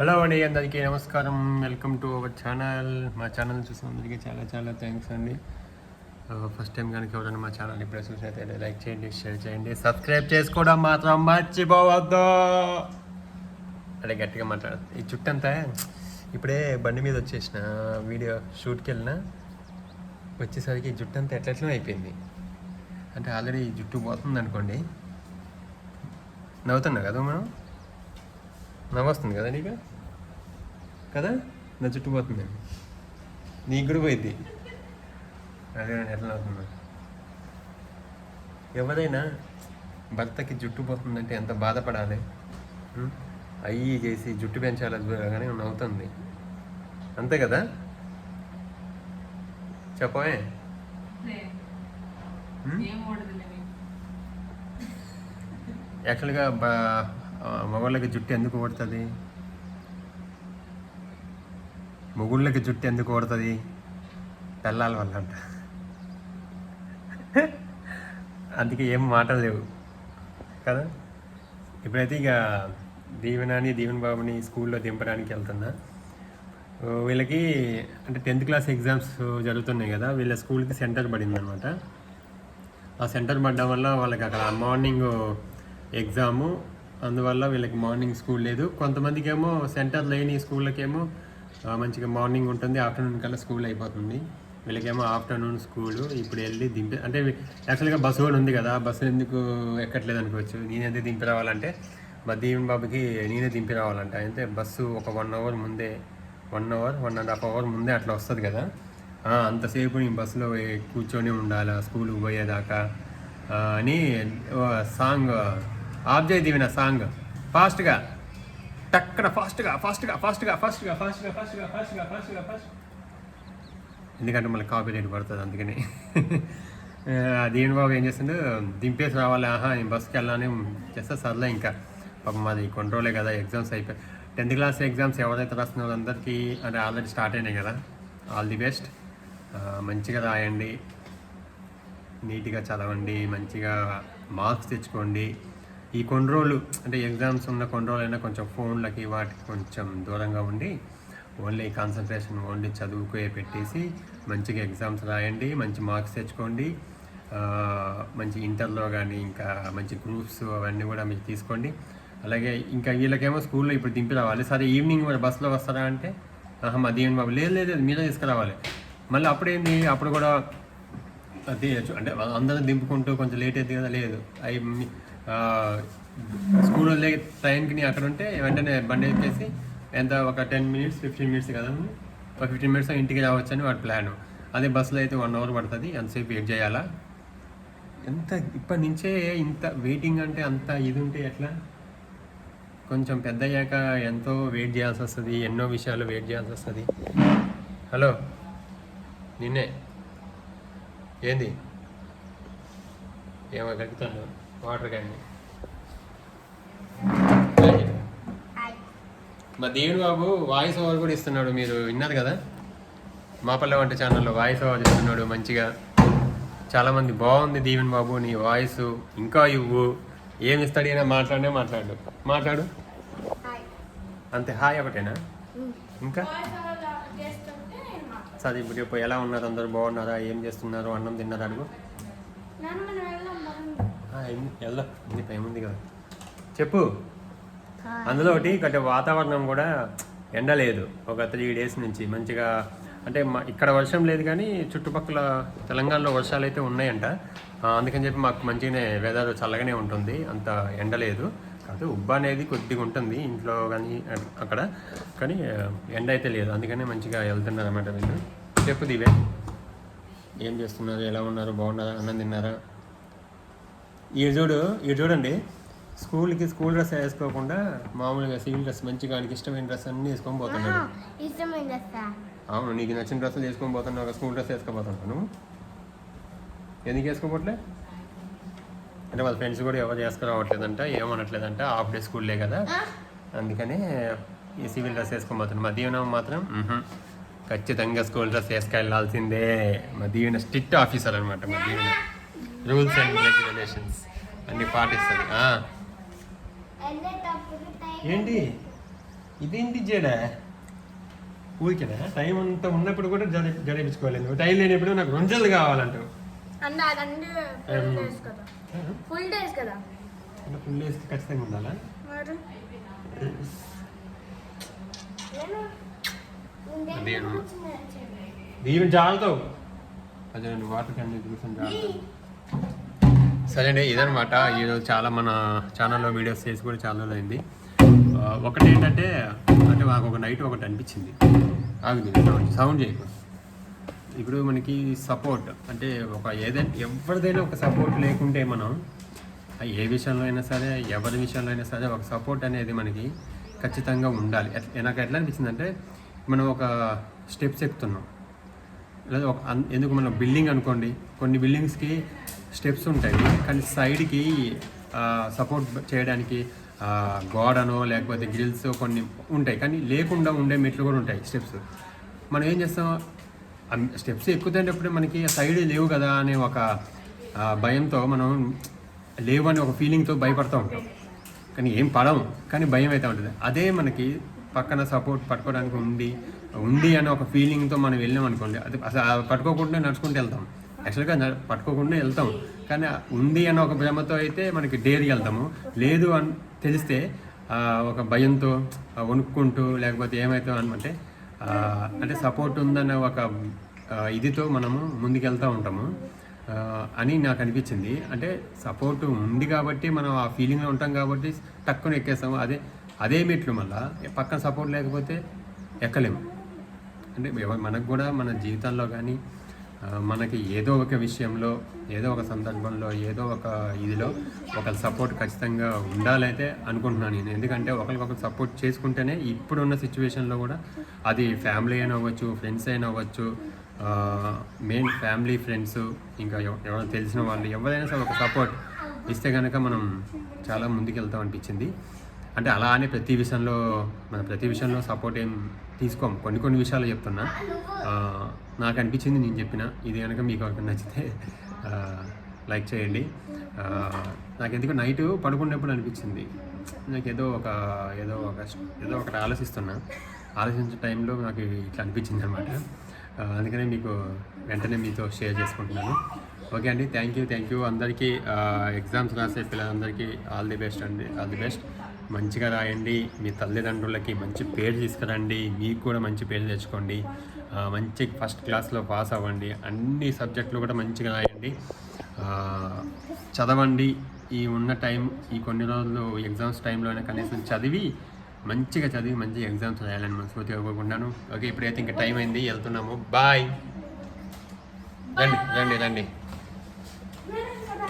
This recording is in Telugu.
హలో అండి అందరికీ నమస్కారం. Welcome to our channel. మా ఛానల్ చూసిన అందరికీ చాలా చాలా థ్యాంక్స్ అండి. ఫస్ట్ టైం కనుక ఎవరైనా మా ఛానల్ ఇప్పుడే చూసినట్లయితే లైక్ చేయండి షేర్ చేయండి సబ్స్క్రైబ్ చేసుకోవడం మాత్రం మర్చిపోవద్దు. అదే గట్టిగా మాట్లాడదు ఈ చుట్టంతా ఇప్పుడే బండి మీద వచ్చేసిన వీడియో షూట్కి వెళ్ళిన వచ్చేసరికి ఈ జుట్టంతా ఎట్లెట్లనే అయిపోయింది. అంటే ఆల్రెడీ జుట్టు పోతుంది అనుకోండి నవ్వుతున్నా కదా మనం? నవ్వొస్తుంది కదా నీకు? కదా? నా చుట్టూ పోతుంది. నీకు కూడా పోయింది అదే ఎట్లా అవుతున్నా ఎవరైనా భర్తకి జుట్టు పోతుందంటే ఎంత బాధపడాలి? అయ్యి చేసి జుట్టు పెంచాలి కానీ నవ్వుతుంది. అంతే కదా? చెప్పవే? యాక్చువల్గా బ మగవాళ్ళకి జుట్టు ఎందుకు పడుతుంది మొగుళ్ళకి జుట్టు ఎందుకు పడుతుంది పెళ్ళాల వల్ల అంట. అందుకే ఏం మాటలు లేవు. కదా? ఇప్పుడైతే ఇక దీవెనాని దీవెన్ బాబుని స్కూల్లో దింపడానికి వెళ్తున్నా. వీళ్ళకి అంటే టెన్త్ క్లాస్ ఎగ్జామ్స్ జరుగుతున్నాయి కదా వీళ్ళ స్కూల్కి సెంటర్ పడింది అనమాట ఆ సెంటర్ పడడం వల్ల వాళ్ళకి అక్కడ మార్నింగ్ ఎగ్జాము అందువల్ల వీళ్ళకి మార్నింగ్ స్కూల్ లేదు. కొంతమందికి ఏమో సెంటర్ లేని స్కూళ్ళకేమో మంచిగా మార్నింగ్ ఉంటుంది ఆఫ్టర్నూన్ కల్లా స్కూల్ అయిపోతుంది. వీళ్ళకేమో ఆఫ్టర్నూన్ స్కూల్ ఇప్పుడు వెళ్ళి దింపి అంటే యాక్చువల్గా బస్సు కూడా ఉంది కదా బస్సు ఎందుకు ఎక్కట్లేదు అనుకోవచ్చు నేనైతే దింపి రావాలంటే మా దీవెన్ బాబుకి నేనే దింపి రావాలంట. అయితే బస్సు ఒక వన్ అవర్ ముందే one hour one and half hour ముందే అట్లా వస్తుంది కదా. అంతసేపు నేను బస్సులో కూర్చొని ఉండాలా స్కూల్కి పోయేదాకా? అని సాంగ్ ఆఫ్ దివిన సాంగ్. ఫాస్ట్గా. టక్కన ఫాస్ట్గా ఫాస్ట్గా ఫాస్ట్గా ఫాస్ట్గా ఫాస్ట్గా ఫాస్ట్గా ఫాస్ట్గా ఫాస్ట్గా ఫాస్ట్. ఎందుకంటే మళ్ళీ కాపీ రేట్ పడుతుంది అందుకని. ఆ, దీని బాబు ఏం చేస్తుండు? దింపేసి రావాలి ఆహా నేను బస్కి వెళ్ళాలని చేస్తే సర్లే ఇంకా. పాపం మాది కొన్ని రోజులే కదా ఎగ్జామ్స్ అయిపోయి. టెన్త్ క్లాస్ ఎగ్జామ్స్ ఎవరైతే రాస్తున్న వాళ్ళందరికీ అంటే ఆల్రెడీ స్టార్ట్ అయినాయి కదా. ఆల్ ది బెస్ట్ మంచిగా రాయండి. నీట్గా చదవండి మంచిగా మార్క్స్ తెచ్చుకోండి. ఈ కొన్ని రోజులు అంటే ఎగ్జామ్స్ ఉన్న కొన్ని రోజులైనా కొంచెం ఫోన్లకి వాటికి కొంచెం దూరంగా ఉండి ఓన్లీ కాన్సన్ట్రేషన్ ఓన్లీ చదువుకే పెట్టేసి మంచిగా ఎగ్జామ్స్ రాయండి మంచి మార్క్స్ తెచ్చుకోండి మంచి ఇంటర్లో కానీ ఇంకా మంచి గ్రూప్స్ అవన్నీ కూడా మీరు తీసుకోండి. అలాగే ఇంకా వీళ్ళకేమో స్కూల్లో ఇప్పుడు దింపి రావాలి. సరే ఈవినింగ్ మరి బస్సులో వస్తారా అంటే ఆహా మా బాబు లేదు లేదు మీరే తీసుకురావాలి. మళ్ళీ అప్పుడేంది? అప్పుడు కూడా అది అంటే అందరం దింపుకుంటూ కొంచెం లేట్ అయితే కదా లేదు. అవి స్కూల్ వదిలే టైంకి నీ అక్కడ ఉంటే వెంటనే బండి ఎక్కేసి ఎంత ఒక టెన్ మినిట్స్ ఫిఫ్టీన్ మినిట్స్ కదా ఒక ఫిఫ్టీన్ మినిట్స్ ఇంటికి రావచ్చని అని వాడి ప్లాన్. అదే బస్సులో అయితే వన్ అవర్ పడుతుంది ఎంతసేపు వెయిట్ చేయాలా? ఎంత ఇప్పటి నుంచే ఇంత వెయిటింగ్ అంటే అంత ఇది ఉంటే ఎట్లా? కొంచెం పెద్ద అయ్యాక ఎంతో వెయిట్ చేయాల్సి వస్తుంది ఎన్నో విషయాలు వెయిట్ చేయాల్సి వస్తుంది. హలో నిన్నే? ఏంది? ఏమో కలుగుతాను వాటర్ కానీ మా దేవుడు బాబు వాయిస్ ఓవర్ కూడా ఇస్తున్నాడు మీరు విన్నారు కదా? మాపల్లె వంట ఛానల్లో వాయిస్ ఓవర్ ఇస్తున్నాడు మంచిగా. చాలామంది బాగుంది దీవెన్ బాబు నీ వాయిస్ ఇంకా ఇవ్వు. ఏమి ఇస్తాడు అయినా మాట్లాడే. మాట్లాడు. మాట్లాడు అంతే హాయ్ ఒకటేనా? ఇంకా? సరే ఇప్పుడు చెప్పు ఎలా ఉన్నారు? అందరు బాగున్నారా? ఏం చేస్తున్నారు? అన్నం తిన్నారా? అడుగు. వెళ్దాం. టైం ఉంది కదా. చెప్పు. అందులో ఒకటి గట్ట వాతావరణం కూడా ఎండ లేదు ఒక త్రీ డేస్ నుంచి మంచిగా అంటే మా ఇక్కడ వర్షం లేదు కానీ చుట్టుపక్కల తెలంగాణలో వర్షాలు అయితే ఉన్నాయంట. అందుకని చెప్పి మాకు మంచిగానే వెదర్ చల్లగానే ఉంటుంది. అంత ఎండ లేదు కాదు ఉబ్బ అనేది కొద్దిగా ఉంటుంది ఇంట్లో కానీ అక్కడ. కానీ ఎండ అయితే లేదు. అందుకనే మంచిగా వెళ్తున్నారు అన్నమాట వీళ్ళు. చెప్పు దివే ఏం చేస్తున్నారు? ఎలా ఉన్నారు? బాగున్నారా? అన్నం తిన్నారా? ఈ చూడు ఈ చూడండి. స్కూల్కి స్కూల్ డ్రెస్ వేసుకోకుండా మామూలుగా సివిల్ డ్రెస్ మంచిగా ఆయనకి ఇష్టమైన డ్రెస్ అన్నీ వేసుకొని పోతున్నాడు. అవును నీకు నచ్చిన డ్రెస్సులు వేసుకొని పోతున్నావు ఒక స్కూల్ డ్రెస్ వేసుకోపోతున్నావు నువ్వు. ఎందుకు వేసుకోపోట్లే అంటే వాళ్ళ ఫ్రెండ్స్ కూడా ఎవరు వేసుకురావట్లేదంట ఏమనట్లేదంట హాఫ్ డే స్కూల్లే కదా. అందుకనే ఈ సివిల్ డ్రెస్ వేసుకొని పోతున్నాడు. మా దీవెన మాత్రం. ఖచ్చితంగా స్కూల్ డ్రెస్ వేసుకెళ్ళాల్సిందే. మా దీవెన స్ట్రిక్ట్ ఆఫీసర్ అనమాట మా దీవెన రూల్స్ అండ్ రెగ్యులేషన్స్ అన్ని పాటిస్తుంది ఏంటి? ఇదేంటి జడ? ఊరికేనా? టైం అంతా ఉన్నప్పుడు కూడా జడ జడేపించుకోవాలి నువ్వు టైం లేనప్పుడు నాకు రెండు జడలు కావాలంటావు ఫుల్ డేస్ కదా. ఫుల్ ఖచ్చితంగా ఉండాలా. దీని జాగ్రత్త అదే వాటర్ క్యాన్ కూర్చొని జాగ్రత్త సరే అండి ఇదనమాట ఈరోజు చాలా మన ఛానల్లో వీడియోస్ చేసి కూడా చాలా అయింది. ఒకటి ఏంటంటే అంటే మాకు ఒక నైట్ ఒకటి అనిపించింది. ఆగుది సౌండ్ సౌండ్ చేయకు. ఇప్పుడు మనకి సపోర్ట్ అంటే ఒక ఏదైనా ఎవరిదైనా ఒక సపోర్ట్ లేకుంటే మనం ఏ విషయంలో అయినా సరే ఎవరి విషయంలో అయినా సరే ఒక సపోర్ట్ అనేది మనకి ఖచ్చితంగా ఉండాలి. నాకు ఎట్లా అనిపించింది అంటే మనం ఒక స్టెప్స్ ఎక్కుతున్నాం. లేదా ఒక ఎందుకు మనం బిల్డింగ్ అనుకోండి కొన్ని బిల్డింగ్స్కి స్టెప్స్ ఉంటాయి. కానీ సైడ్కి సపోర్ట్ చేయడానికి గోడనో లేకపోతే గ్రిల్స్ కొన్ని ఉంటాయి. కానీ లేకుండా ఉండే మెట్లు కూడా ఉంటాయి స్టెప్స్. మనం ఏం చేస్తాం? స్టెప్స్ ఎక్కుతుంటప్పుడు మనకి సైడ్ లేవు కదా అనే ఒక భయంతో మనం లేవు అనే ఒక ఫీలింగ్తో భయపడుతూ ఉంటాం. కానీ ఏం పడము కానీ భయం అయితే ఉంటుంది. అదే మనకి పక్కన సపోర్ట్ పట్టుకోవడానికి ఉంది ఉంది అనే ఒక ఫీలింగ్తో మనం వెళ్ళాం అనుకోండి అది అసలు పట్టుకోకుండా నడుచుకుంటూ వెళ్తాం. యాక్చువల్గా పట్టుకోకుండా వెళ్తాం. కానీ ఉంది అన్న ఒక భ్రమతో అయితే మనకి డేర్కి వెళ్తాము. లేదు అని తెలిస్తే ఒక భయంతో వణుక్కుంటూ లేకపోతే ఏమవుతాం అనమంటే అంటే సపోర్ట్ ఉందన్న ఒక ఇదితో మనము ముందుకెళ్తూ ఉంటాము. అని నాకు అనిపించింది. అంటే సపోర్ట్ ఉంది కాబట్టి మనం ఆ ఫీలింగ్లో ఉంటాం కాబట్టి టక్కున ఎక్కేస్తాము. అదే అదే మెట్లు మళ్ళా పక్కన సపోర్ట్ లేకపోతే ఎక్కలేము. అంటే మనకు కూడా మన జీవితాల్లో కానీ మనకి ఏదో ఒక విషయంలో ఏదో ఒక సందర్భంలో ఏదో ఒక ఇదిలో ఒకరి సపోర్ట్ ఖచ్చితంగా ఉండాలైతే అనుకుంటున్నాను నేను. ఎందుకంటే ఒకరికొకరు సపోర్ట్ చేసుకుంటేనే ఇప్పుడున్న సిచ్యువేషన్లో కూడా అది ఫ్యామిలీ అయినా అవ్వచ్చు ఫ్రెండ్స్ అయినా అవ్వచ్చు మెయిన్ ఫ్యామిలీ ఫ్రెండ్స్ ఇంకా ఎవరైనా తెలిసిన వాళ్ళు ఎవరైనా సరే ఒక సపోర్ట్ ఇస్తే కనుక మనం చాలా ముందుకు వెళ్తాం అనిపించింది. అంటే అలా అని ప్రతి విషయంలో మన ప్రతి విషయంలో సపోర్ట్ ఏం తీసుకోం. కొన్ని కొన్ని విషయాలు చెప్తున్నా. నాకు అనిపించింది నేను చెప్పిన. ఇది కనుక మీకు నచ్చితే లైక్ చేయండి. నాకు ఎందుకు నైట్ పడుకునేప్పుడు అనిపించింది. నాకు ఏదో ఒక ఏదో ఒక ఏదో ఒకటి ఆలోచిస్తున్నా. ఆలోచించే టైంలో నాకు ఇట్లా అనిపించింది అనమాట. అందుకనే మీకు వెంటనే మీతో షేర్ చేసుకుంటున్నాను. ఓకే అండి. థ్యాంక్ యూ థ్యాంక్ యూ అందరికీ. ఎగ్జామ్స్ రాసే పిల్లలందరికీ ఆల్ ది బెస్ట్ అండి. All the best. మంచిగా రాయండి. మీ తల్లిదండ్రులకి మంచి పేరు తీసుకురండి. మీకు కూడా మంచి పేరు తెచ్చుకోండి. మంచి ఫస్ట్ క్లాస్లో పాస్ అవ్వండి. అన్ని సబ్జెక్టులు కూడా మంచిగా రాయండి. చదవండి. ఈ ఉన్న టైం ఈ కొన్ని రోజులు ఎగ్జామ్స్ టైంలోనే కనీసం చదివి మంచిగా చదివి మంచి ఎగ్జామ్స్ రాయాలని మనస్ఫూర్తిగా కోరుకుంటున్నాను. ఓకే ఇప్పుడైతే ఇంకా టైం అయింది. వెళ్తున్నాము. బాయ్. రండి రండి రండి.